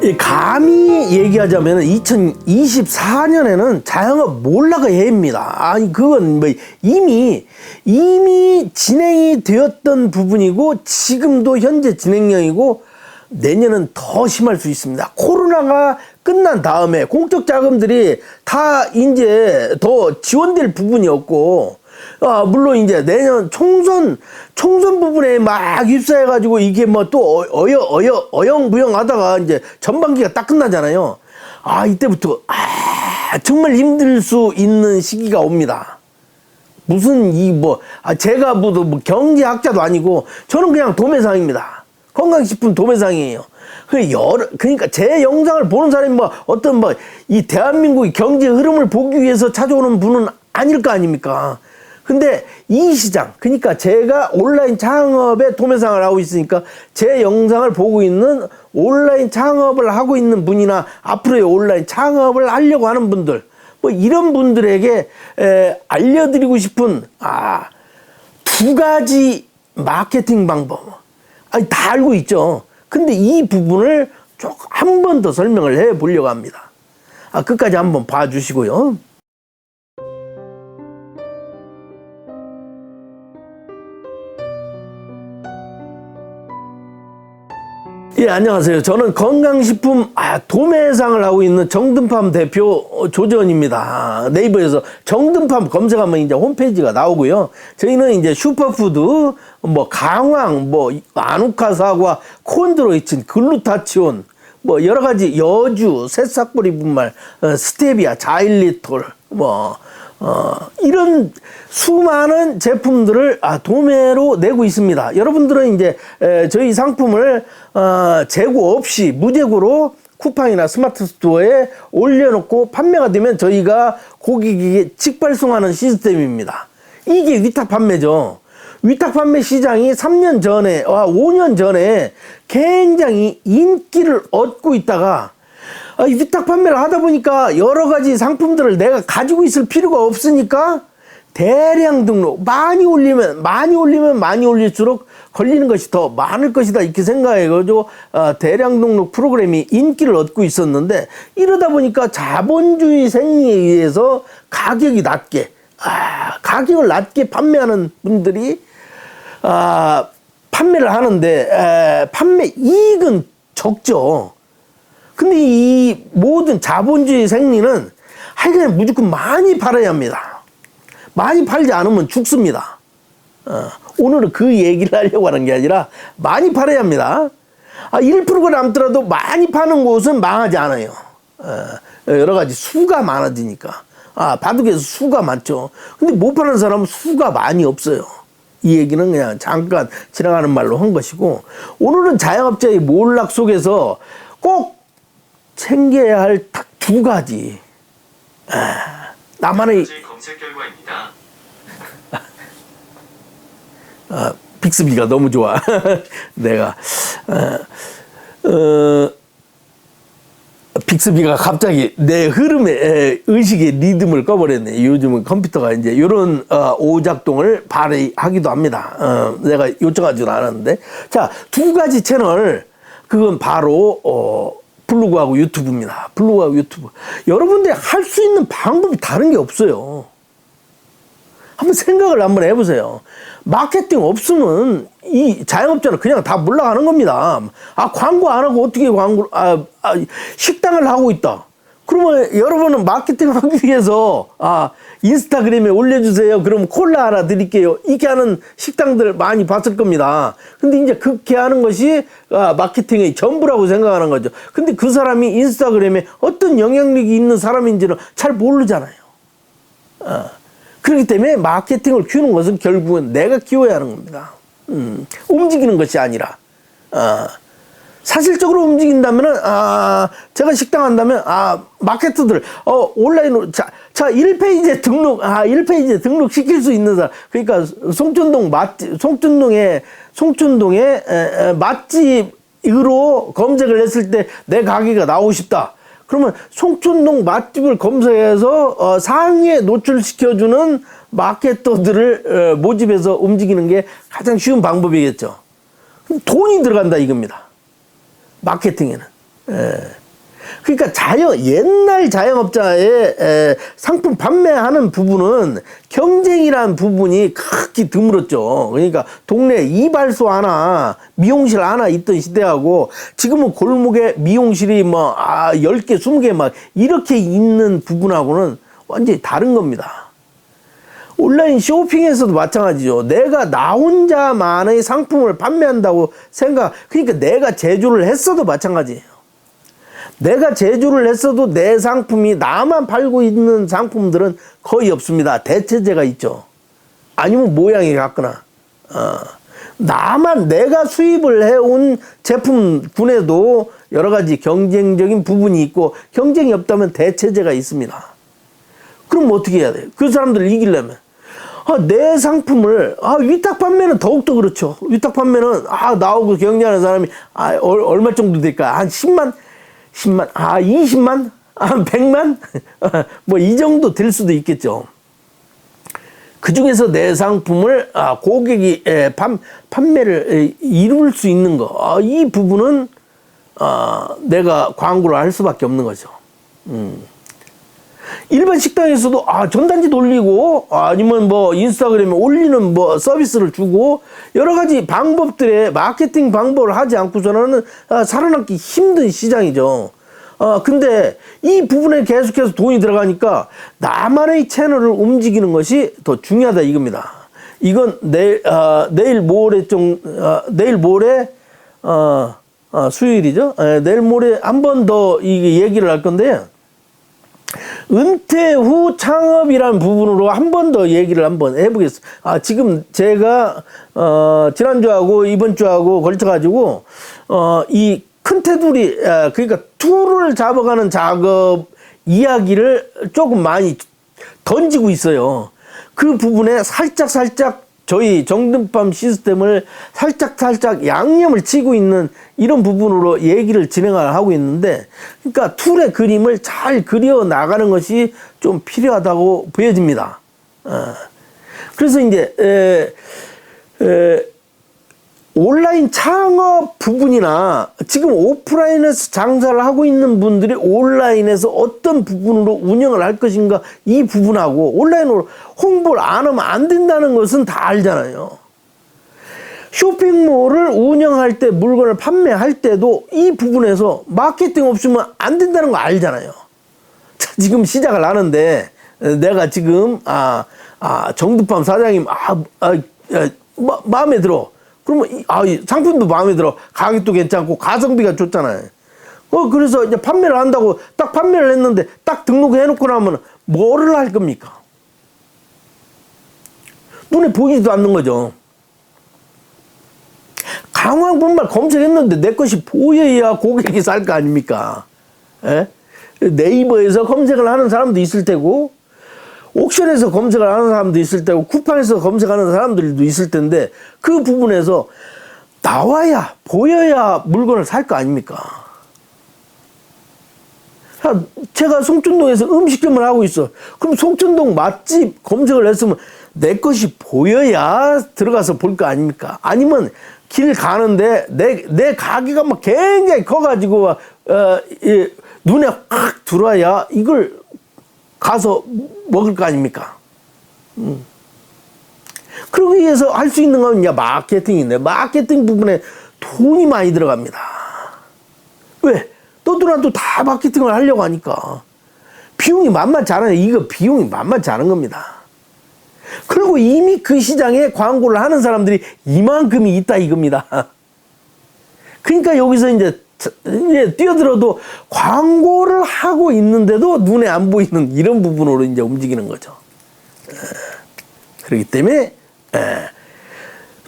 이 감히 얘기하자면 2024년에는 자영업 몰락의 해입니다. 아니 그건 뭐 이미 이미 진행이 되었던 부분이고 지금도 현재 진행형이고 내년은 더 심할 수 있습니다. 코로나가 끝난 다음에 공적 자금들이 다 이제 더 지원될 부분이었고 아, 물론 이제 내년 총선, 총선 부분에 막 입사해가지고 이게 뭐 또 어여, 어여, 어영부영 하다가 이제 전반기가 딱 끝나잖아요. 아, 이때부터, 아, 정말 힘들 수 있는 시기가 옵니다. 무슨 이 뭐, 아, 제가 뭐, 뭐 경제학자도 아니고 저는 그냥 도매상입니다. 건강식품 도매상이에요. 그 여러, 그러니까 제 영상을 보는 사람이 뭐 어떤 뭐 이 대한민국의 경제 흐름을 보기 위해서 찾아오는 분은 아닐 거 아닙니까? 근데 이 시장, 그러니까 제가 온라인 창업에 도매상을 하고 있으니까 제 영상을 보고 있는 온라인 창업을 하고 있는 분이나 앞으로의 온라인 창업을 하려고 하는 분들, 뭐 이런 분들에게 에, 알려드리고 싶은 아, 두 가지 마케팅 방법. 아니, 다 알고 있죠. 근데 이 부분을 쭉 한 번 더 설명을 해 보려고 합니다. 아, 끝까지 한번 봐주시고요. 예, 안녕하세요. 저는 건강식품 아, 도매상을 하고 있는 정든팜 대표 어, 조전입니다. 네이버에서 정든팜 검색하면 이제 홈페이지가 나오고요. 저희는 이제 슈퍼푸드, 뭐 강황, 뭐 아누카 사과, 콘드로이친, 글루타치온, 뭐 여러 가지 여주, 새싹보리 분말, 어, 스테비아, 자일리톨, 뭐 어, 이런 수많은 제품들을 아, 도매로 내고 있습니다. 여러분들은 이제 에, 저희 상품을 어, 재고 없이 무재고로 쿠팡이나 스마트 스토어에 올려놓고 판매가 되면 저희가 고객에게 직발송하는 시스템입니다. 이게 위탁 판매죠. 위탁 판매 시장이 3년 전에, 와, 5년 전에 굉장히 인기를 얻고 있다가 위탁 판매를 하다 보니까 여러 가지 상품들을 내가 가지고 있을 필요가 없으니까 대량 등록 많이 올리면 많이 올리면 많이 올릴수록 걸리는 것이 더 많을 것이다 이렇게 생각해가지고 어, 대량 등록 프로그램이 인기를 얻고 있었는데 이러다 보니까 자본주의 생리에 의해서 가격이 낮게 아, 가격을 낮게 판매하는 분들이 아, 판매를 하는데 에, 판매 이익은 적죠. 근데 이 모든 자본주의 생리는 하여간 무조건 많이 팔아야 합니다. 많이 팔지 않으면 죽습니다. 어, 오늘은 그 얘기를 하려고 하는 게 아니라 많이 팔아야 합니다. 아, 1%가 남더라도 많이 파는 곳은 망하지 않아요. 어, 여러 가지 수가 많아지니까. 아, 바둑에서 수가 많죠. 근데 못 파는 사람은 수가 많이 없어요. 이 얘기는 그냥 잠깐 지나가는 말로 한 것이고, 오늘은 자영업자의 몰락 속에서 꼭 챙겨야 할 딱 두 가지. 아, 나만의 현재 검색 결과입니다. 아, 빅스비가 너무 좋아. 내가 어, 어, 빅스비가 갑자기 내 흐름에 에, 의식의 리듬을 꺼버렸네. 요즘은 컴퓨터가 이제 이런 어, 오작동을 발휘하기도 합니다. 어, 내가 요청하지는 않았는데 자두 가지 채널 그건 바로 어, 블로그하고 유튜브입니다. 블로그하고 유튜브. 여러분들이 할 수 있는 방법이 다른 게 없어요. 한번 생각을 한번 해보세요. 마케팅 없으면 이 자영업자는 그냥 다 물러가는 겁니다. 아, 광고 안 하고 어떻게 광고, 아, 아 식당을 하고 있다. 그러면 여러분은 마케팅 하기 위해서, 아, 인스타그램에 올려주세요. 그럼 콜라 하나 드릴게요. 이렇게 하는 식당들 많이 봤을 겁니다. 근데 이제 그렇게 하는 것이 아, 마케팅의 전부라고 생각하는 거죠. 근데 그 사람이 인스타그램에 어떤 영향력이 있는 사람인지는 잘 모르잖아요. 아. 그렇기 때문에 마케팅을 키우는 것은 결국은 내가 키워야 하는 겁니다. 음, 움직이는 것이 아니라, 어, 사실적으로 움직인다면은, 아, 제가 식당 한다면, 아, 마케터들, 어, 온라인으로, 자, 자, 1페이지에 등록, 아, 1페이지에 등록 시킬 수 있는 사람. 그러니까, 송춘동 맛집, 송춘동에, 송춘동에, 에, 에, 맛집으로 검색을 했을 때 내 가게가 나오고 싶다. 그러면 송춘동 맛집을 검색해서 어, 상위에 노출시켜주는 마케터들을 어, 모집해서 움직이는 게 가장 쉬운 방법이겠죠. 돈이 들어간다 이겁니다. 마케팅에는. 그러니까 자영 옛날 자영업자의 에, 상품 판매하는 부분은 경쟁이라는 부분이 극히 드물었죠. 그러니까 동네 이발소 하나, 미용실 하나 있던 시대하고 지금은 골목에 미용실이 뭐 아, 10개, 20개 막 이렇게 있는 부분하고는 완전히 다른 겁니다. 온라인 쇼핑에서도 마찬가지죠. 내가 나 혼자만의 상품을 판매한다고 생각, 그러니까 내가 제조를 했어도 마찬가지예요. 내가 제조를 했어도 내 상품이 나만 팔고 있는 상품들은 거의 없습니다. 대체제가 있죠. 아니면 모양이 같거나. 어. 나만 내가 수입을 해온 제품군에도 여러 가지 경쟁적인 부분이 있고 경쟁이 없다면 대체제가 있습니다. 그럼 어떻게 해야 돼요? 그 사람들을 이기려면. 아, 내 상품을, 아, 위탁 판매는 더욱더 그렇죠. 위탁 판매는, 아, 나오고 경쟁하는 사람이, 아, 얼, 얼마 정도 될까? 한 10만? 10만? 아, 20만? 아, 100만? 뭐, 이 정도 될 수도 있겠죠. 그 중에서 내 상품을, 아, 고객이, 에, 판, 판매를 에, 이룰 수 있는 거. 아, 이 부분은, 아, 내가 광고를 할 수밖에 없는 거죠. 음. 일반 식당에서도 아 전단지 돌리고 아니면 뭐 인스타그램에 올리는 뭐 서비스를 주고 여러 가지 방법들의 마케팅 방법을 하지 않고서는 아, 살아남기 힘든 시장이죠. 아 근데 이 부분에 계속해서 돈이 들어가니까 나만의 채널을 움직이는 것이 더 중요하다 이겁니다. 이건 내일 아, 내일 모레 좀 아, 내일 모레 어, 어, 수요일이죠. 에, 내일 모레 한 번 더 이 얘기를 할 건데요. 은퇴 후 창업이라는 부분으로 한 번 더 얘기를 한번 해보겠습니다. 아, 지금 제가, 어, 지난주하고 이번주하고 걸쳐가지고, 어, 이 큰 테두리, 아, 그러니까 툴을 잡아가는 작업 이야기를 조금 많이 던지고 있어요. 그 부분에 살짝 살짝 저희 정등팜 시스템을 살짝 살짝 양념을 치고 있는 이런 부분으로 얘기를 진행을 하고 있는데 그러니까 툴의 그림을 잘 그려 나가는 것이 좀 필요하다고 보여집니다. 어. 그래서 이제 에, 에, 온라인 창업 부분이나 지금 오프라인에서 장사를 하고 있는 분들이 온라인에서 어떤 부분으로 운영을 할 것인가 이 부분하고 온라인으로 홍보를 안 하면 안 된다는 것은 다 알잖아요. 쇼핑몰을 운영할 때 물건을 판매할 때도 이 부분에서 마케팅 없으면 안 된다는 거 알잖아요. 자, 지금 시작을 하는데 내가 지금 아, 아 정두팜 사장님 아, 아, 아 마, 마음에 들어. 그러면 이, 아, 이 상품도 마음에 들어. 가격도 괜찮고 가성비가 좋잖아요. 어 그래서 이제 판매를 한다고 딱 판매를 했는데 딱 등록해 놓고 나면 뭐를 할 겁니까? 눈에 보이지도 않는 거죠. 강황 분말 검색했는데 내 것이 보여야 고객이 살 거 아닙니까? 에? 네이버에서 검색을 하는 사람도 있을 테고 옥션에서 검색을 하는 사람도 있을 테고 쿠팡에서 검색하는 사람들도 있을 텐데 그 부분에서 나와야 보여야 물건을 살 거 아닙니까? 자, 제가 송천동에서 음식점을 하고 있어. 그럼 송천동 맛집 검색을 했으면 내 것이 보여야 들어가서 볼 거 아닙니까? 아니면 길 가는데 내, 내 가게가 막 굉장히 커가지고, 어, 이, 눈에 확 들어와야 이걸 가서 먹을 거 아닙니까? 음. 그러기 위해서 할 수 있는 건 이제 마케팅인데, 마케팅 부분에 돈이 많이 들어갑니다. 왜? 너들한테 다 마케팅을 하려고 하니까. 비용이 만만치 않아요. 이거 비용이 만만치 않은 겁니다. 그리고 이미 그 시장에 광고를 하는 사람들이 이만큼이 있다 이겁니다. 그러니까 여기서 이제 이제 뛰어들어도 광고를 하고 있는데도 눈에 안 보이는 이런 부분으로 이제 움직이는 거죠. 그렇기 때문에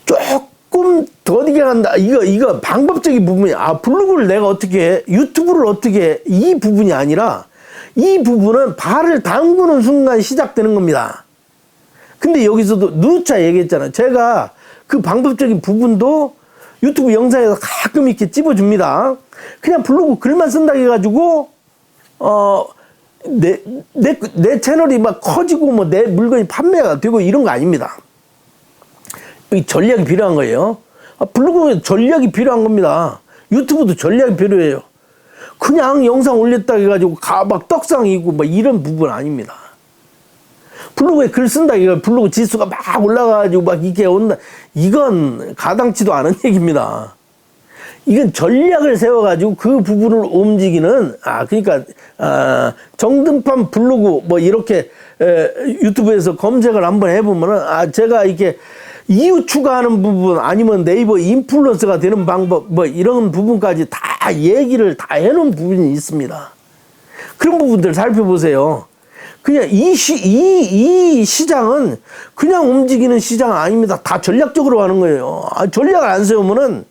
조금 더디게 간다. 이거 이거 방법적인 부분이 아 블로그를 내가 어떻게 해? 유튜브를 어떻게 해? 이 부분이 아니라 이 부분은 발을 담그는 순간 시작되는 겁니다. 근데 여기서도 누차 얘기했잖아요. 제가 그 방법적인 부분도 유튜브 영상에서 가끔 이렇게 찝어줍니다. 그냥 블로그 글만 쓴다 해가지고, 어, 내, 내, 내 채널이 막 커지고 뭐 내 물건이 판매가 되고 이런 거 아닙니다. 이 전략이 필요한 거예요. 아, 블로그에 전략이 필요한 겁니다. 유튜브도 전략이 필요해요. 그냥 영상 올렸다 해가지고 가막 떡상이고 막 이런 부분 아닙니다. 블로그에 글 쓴다 이거 블로그 지수가 막 올라가가지고 막 이게 온다 이건 가당치도 않은 얘기입니다. 이건 전략을 세워가지고 그 부분을 움직이는 아 그러니까 아, 정등판 블로그 뭐 이렇게 에, 유튜브에서 검색을 한번 해보면은 아 제가 이렇게 이유 추가하는 부분 아니면 네이버 인플루언서가 되는 방법 뭐 이런 부분까지 다 얘기를 다 해놓은 부분이 있습니다. 그런 부분들 살펴보세요. 그냥 이 시, 이, 이 시장은 그냥 움직이는 시장 아닙니다. 다 전략적으로 하는 거예요. 아, 전략을 안 세우면은,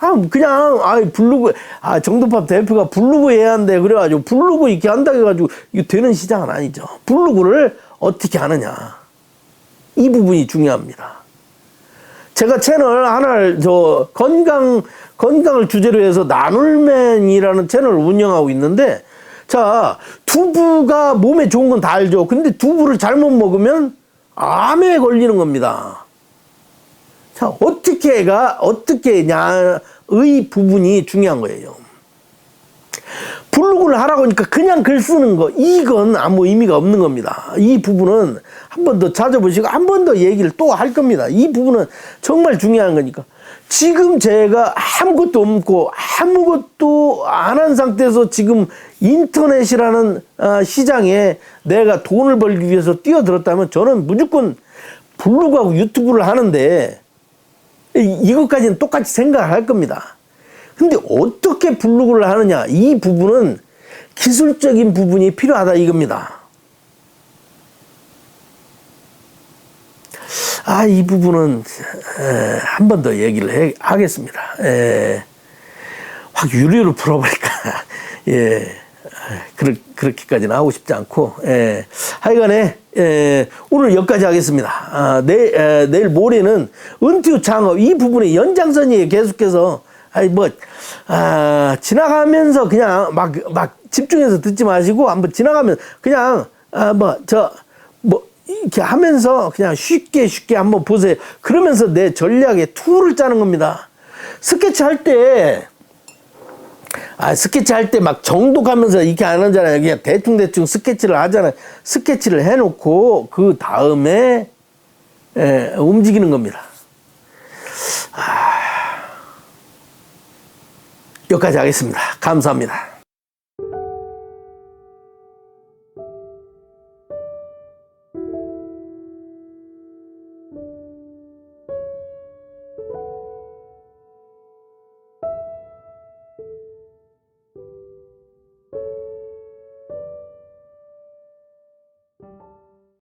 아, 그냥, 아, 블로그, 아, 정도팝 대표가 블로그 해야 한대. 그래가지고 블로그 이렇게 한다 해가지고 이거 되는 시장은 아니죠. 블로그를 어떻게 하느냐. 이 부분이 중요합니다. 제가 채널 하나를 저 건강 건강을 주제로 해서 나눌맨이라는 채널을 운영하고 있는데 자 두부가 몸에 좋은 건 다 알죠. 근데 두부를 잘못 먹으면 암에 걸리는 겁니다. 자 어떻게가 어떻게 냐의 부분이 중요한 거예요. 블로그를 하라고 하니까 그냥 글 쓰는 거 이건 아무 의미가 없는 겁니다. 이 부분은 한 번 더 찾아보시고 한 번 더 얘기를 또 할 겁니다. 이 부분은 정말 중요한 거니까 지금 제가 아무것도 없고 아무것도 안 한 상태에서 지금 인터넷이라는 아, 시장에 내가 돈을 벌기 위해서 뛰어들었다면 저는 무조건 블로그하고 유튜브를 하는데 이- 이것까지는 똑같이 생각을 할 겁니다. 근데 어떻게 블로그를 하느냐 이 부분은 기술적인 부분이 필요하다 이겁니다. 아 이 부분은 한 번 더 얘기를 해, 하겠습니다. 에, 확 유료로 풀어버릴까 예 그렇, 그렇게까지는 하고 싶지 않고 예, 하여간에 예, 오늘 여기까지 하겠습니다. 아, 내, 에, 내일 모레는 은퇴 창업 이 부분의 연장선이 계속해서 아니 뭐 아, 지나가면서 그냥 막 막 집중해서 듣지 마시고 한번 지나가면 그냥 아, 뭐 저 뭐 이렇게 하면서 그냥 쉽게 쉽게 한번 보세요. 그러면서 내 전략의 툴을 짜는 겁니다. 스케치 할 때 아, 스케치 할 때 막 정도 가면서 이렇게 안 하잖아요. 그냥 대충대충 스케치를 하잖아요. 스케치를 해놓고 그 다음에 예, 움직이는 겁니다. 아, 여기까지 하겠습니다. 감사합니다.